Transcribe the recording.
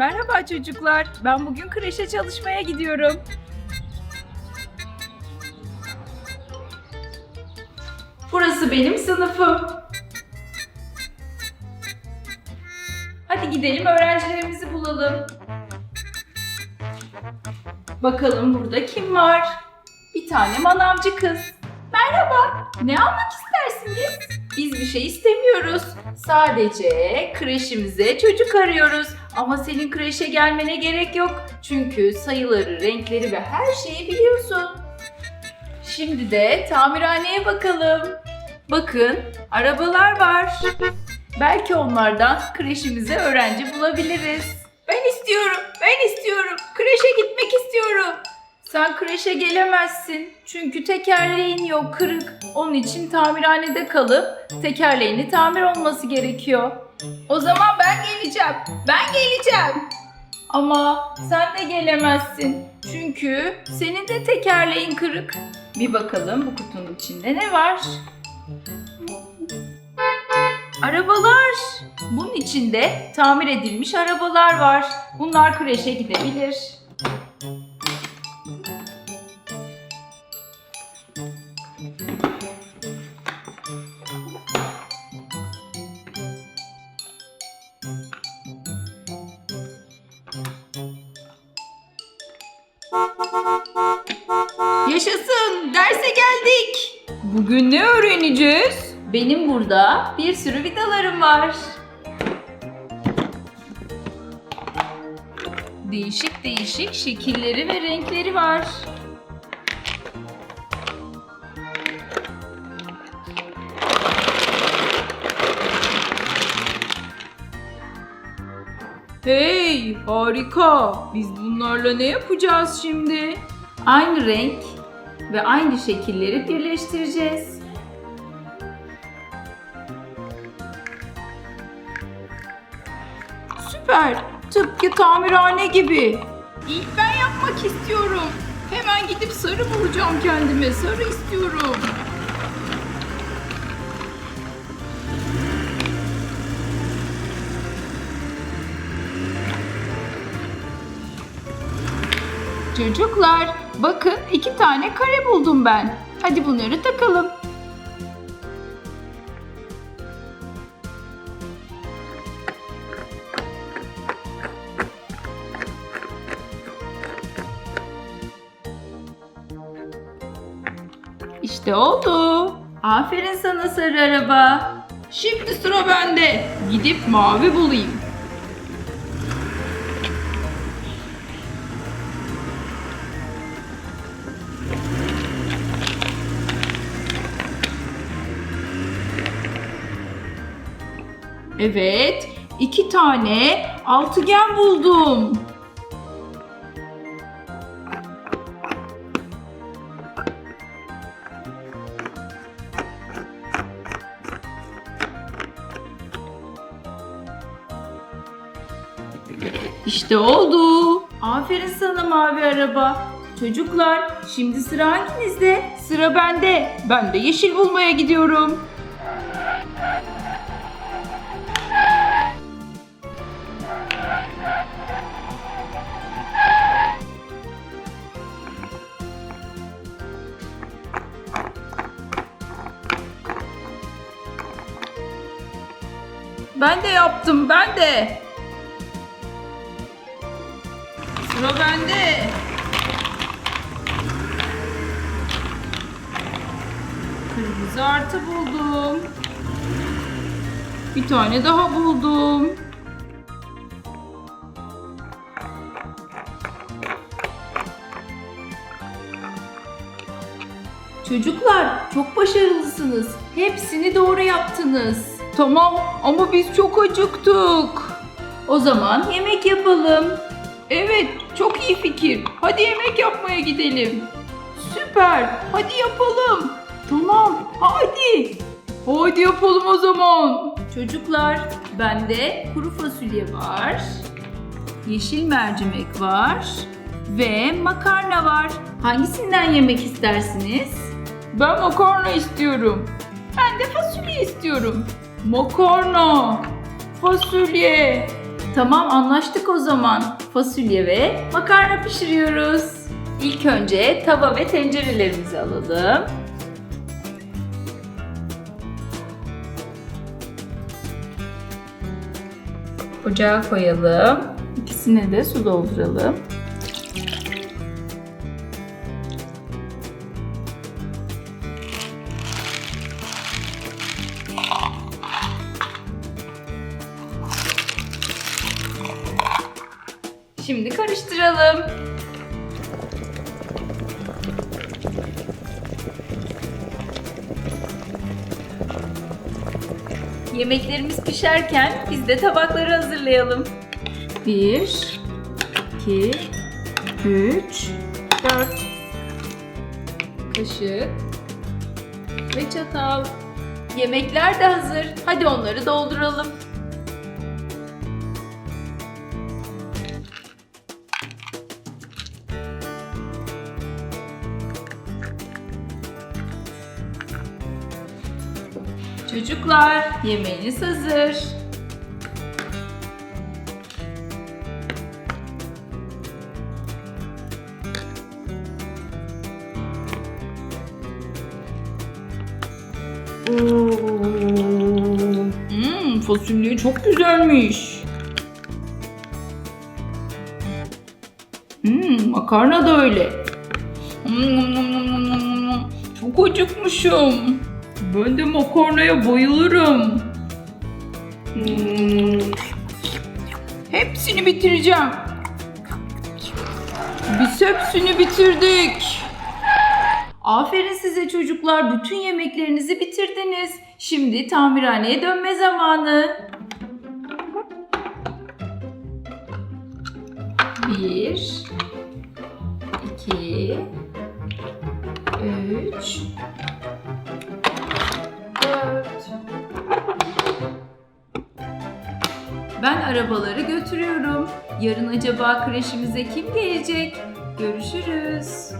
Merhaba çocuklar. Ben bugün kreşe çalışmaya gidiyorum. Burası benim sınıfım. Hadi gidelim öğrencilerimizi bulalım. Bakalım burada kim var? Bir tane manavcı kız. Merhaba. Ne almak istersiniz? Biz bir şey istemiyoruz. Sadece kreşimize çocuk arıyoruz. Ama senin kreşe gelmene gerek yok. Çünkü sayıları, renkleri ve her şeyi biliyorsun. Şimdi de tamirhaneye bakalım. Bakın, arabalar var. Belki onlardan kreşimize öğrenci bulabiliriz. Ben istiyorum, ben istiyorum. Kreşe gitmek istiyorum. Sen kreşe gelemezsin. Çünkü tekerleğin yok, kırık. Onun için tamirhanede kalıp tekerleğini tamir olması gerekiyor. O zaman ben geleceğim. Ben geleceğim. Ama sen de gelemezsin. Çünkü senin de tekerleğin kırık. Bir bakalım bu kutunun içinde ne var? Arabalar. Bunun içinde tamir edilmiş arabalar var. Bunlar kreşe gidebilir. Geldik. Bugün ne öğreneceğiz? Benim burada bir sürü vidalarım var. Değişik değişik şekilleri ve renkleri var. Hey, harika. Biz bunlarla ne yapacağız şimdi? Aynı renk ve aynı şekilleri birleştireceğiz. Süper. Tıpkı tamirhane gibi. İlk ben yapmak istiyorum. Hemen gidip sarı bulacağım kendime. Sarı istiyorum. Çocuklar, bakın iki tane kare buldum ben. Hadi bunları takalım. İşte oldu. Aferin sana sarı araba. Şimdi sıra bende. Gidip mavi bulayım. Evet, iki tane altıgen buldum. İşte oldu. Aferin sana mavi araba. Çocuklar, şimdi sıra hanginizde? Sıra bende. Ben de yeşil bulmaya gidiyorum. Ben de yaptım, ben de. Sıra bende. Kırmızı artı buldum. Bir tane daha buldum. Çocuklar çok başarılısınız. Hepsini doğru yaptınız. Tamam ama biz çok acıktık. O zaman yemek yapalım. Evet, çok iyi fikir. Hadi yemek yapmaya gidelim. Süper. Hadi yapalım. Tamam, hadi. Hadi yapalım o zaman. Çocuklar, bende kuru fasulye var. Yeşil mercimek var ve makarna var. Hangisinden yemek istersiniz? Ben makarna istiyorum. Ben de fasulye istiyorum. Makarna, fasulye, Tamam anlaştık o zaman. Fasulye ve makarna pişiriyoruz. İlk önce tava ve tencerelerimizi alalım. Ocağa koyalım. İkisine de su dolduralım. Karıştıralım. Yemeklerimiz pişerken biz de tabakları hazırlayalım. Bir, iki, üç, dört. Kaşık ve çatal. Yemekler de hazır. Hadi onları dolduralım. Çocuklar, yemeğiniz hazır. Hmm, fasulye çok güzelmiş. Hmm, makarna da öyle. Hmm, çok acıkmışım. Ben de makarnaya bayılırım. Hmm. Hepsini bitireceğim. Biz hepsini bitirdik. Aferin size çocuklar. Bütün yemeklerinizi bitirdiniz. Şimdi tamirhaneye dönme zamanı. Bir, iki, Ben arabaları götürüyorum. Yarın acaba kreşimize kim gelecek? Görüşürüz.